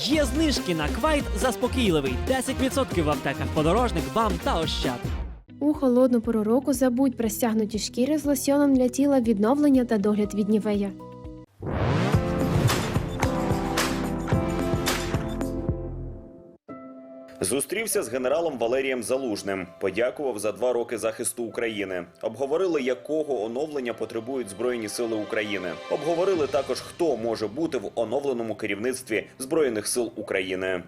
Є знижки на квайт заспокійливий 10% в аптеках подорожник, бам та ощад. У холодну пору року забудь про стягнуті шкіри з лосьоном для тіла відновлення та догляд від нівея. Зустрівся з генералом Валерієм Залужним. Подякував за два роки захисту України. Обговорили, якого оновлення потребують Збройні Сили України. Обговорили також, хто може бути в оновленому керівництві Збройних сил України.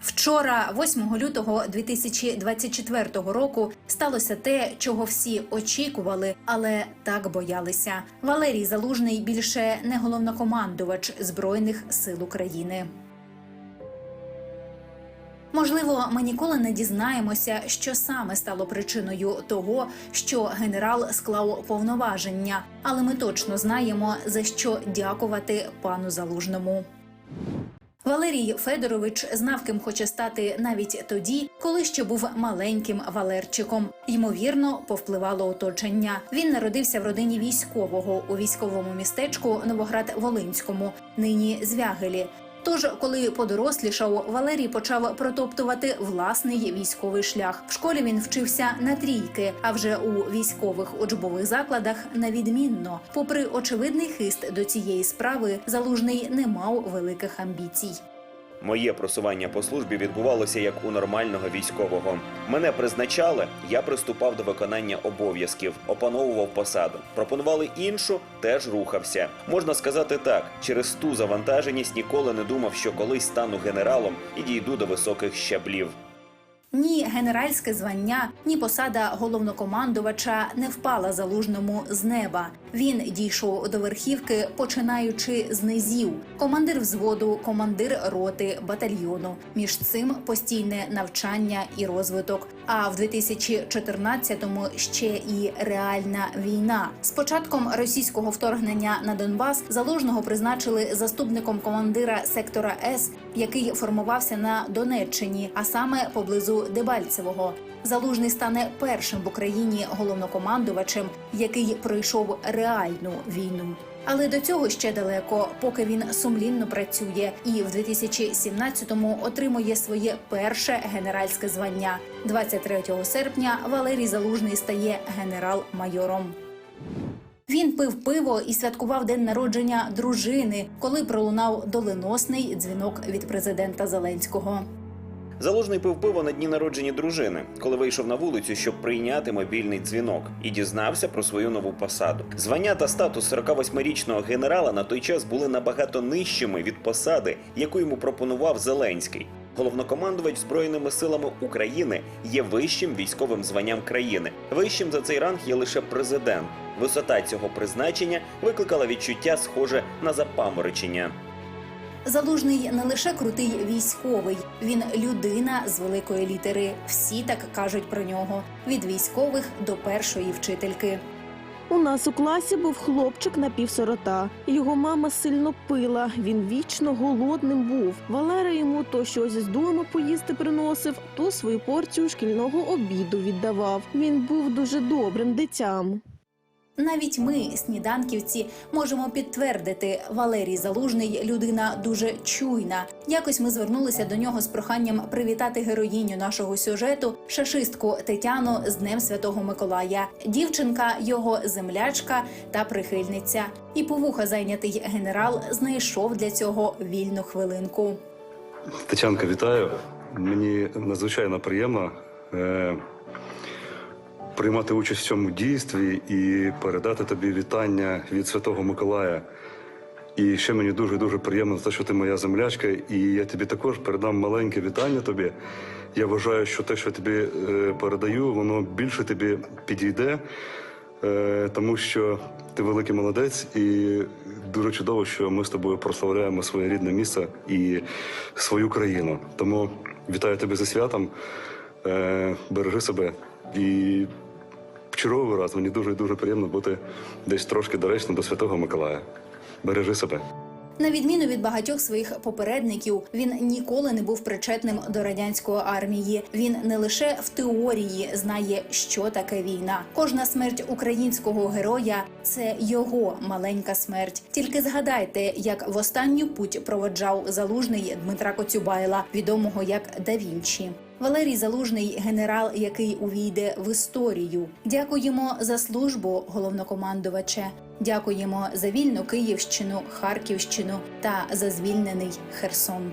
Вчора, 8 лютого 2024 року, сталося те, чого всі очікували, але так боялися. Валерій Залужний більше не головнокомандувач збройних сил України. Можливо, ми ніколи не дізнаємося, що саме стало причиною того, що генерал склав повноваження, але ми точно знаємо за що дякувати пану Залужному. Валерій Федорович знав, ким хоче стати навіть тоді, коли ще був маленьким Валерчиком. Ймовірно, повпливало оточення. Він народився в родині військового у військовому містечку Новоград-Волинському, нині Звягелі. Тож, коли подорослішав, Валерій почав протоптувати власний військовий шлях. В школі він вчився на трійки, а вже у військових учбових закладах на відмінно. Попри очевидний хист до цієї справи, залужний не мав великих амбіцій. Моє просування по службі відбувалося як у нормального військового. Мене призначали, я приступав до виконання обов'язків, опановував посаду. Пропонували іншу, теж рухався. Можна сказати так: через ту завантаженість ніколи не думав, що колись стану генералом і дійду до високих щаблів. Ні генеральське звання, ні посада головнокомандувача не впала залужному з неба. Він дійшов до верхівки, починаючи з низів: командир взводу, командир роти, батальйону. Між цим постійне навчання і розвиток. А в 2014-му ще і реальна війна. З початком російського вторгнення на Донбас залужного призначили заступником командира сектора С, який формувався на Донеччині, а саме поблизу Дебальцевого. Залужний стане першим в Україні головнокомандувачем, який пройшов реальну війну. Але до цього ще далеко, поки він сумлінно працює, і в 2017-му отримує своє перше генеральське звання. 23 серпня Валерій Залужний стає генерал-майором. Він пив пиво і святкував день народження дружини, коли пролунав доленосний дзвінок від президента Зеленського. Залужний пив пиво на дні народження дружини, коли вийшов на вулицю, щоб прийняти мобільний дзвінок, і дізнався про свою нову посаду. Звання та статус 48-річного генерала на той час були набагато нижчими від посади, яку йому пропонував Зеленський. Головнокомандувач збройними силами України є вищим військовим званням країни. Вищим за цей ранг є лише президент. Висота цього призначення викликала відчуття, схоже на запаморочення. Залужний не лише крутий військовий, він людина з великої літери. Всі так кажуть про нього від військових до першої вчительки. У нас у класі був хлопчик напівсирота. Його мама сильно пила. Він вічно голодним був. Валера йому то щось з дому поїсти приносив, то свою порцію шкільного обіду віддавав. Він був дуже добрим дитям. Навіть ми, сніданківці, можемо підтвердити, Валерій Залужний людина дуже чуйна. Якось ми звернулися до нього з проханням привітати героїню нашого сюжету, шашистку Тетяну з Днем Святого Миколая. Дівчинка, його землячка та прихильниця. І повуха зайнятий генерал знайшов для цього вільну хвилинку. Тетянка, вітаю. Мені надзвичайно приємно е, приймати участь в цьому дійстві і передати тобі вітання від Святого Миколая. І ще мені дуже дуже приємно те, що ти моя землячка, і я тобі також передам маленьке вітання тобі. Я вважаю, що те, що тобі е, передаю, воно більше тобі підійде, е, тому що ти великий молодець, і дуже чудово, що ми з тобою прославляємо своє рідне місце і свою країну. Тому вітаю тебе зі святом, е, бережи себе і в черговий раз мені дуже дуже приємно бути десь трошки доречно до Святого Миколая. Бережи себе. На відміну від багатьох своїх попередників, він ніколи не був причетним до радянської армії. Він не лише в теорії знає, що таке війна. Кожна смерть українського героя це його маленька смерть. Тільки згадайте, як в останню путь проводжав залужний Дмитра Коцюбайла, відомого як Да Вінчі. Валерій Залужний генерал, який увійде в історію. Дякуємо за службу, головнокомандуваче. Дякуємо за вільну Київщину, Харківщину та за звільнений Херсон.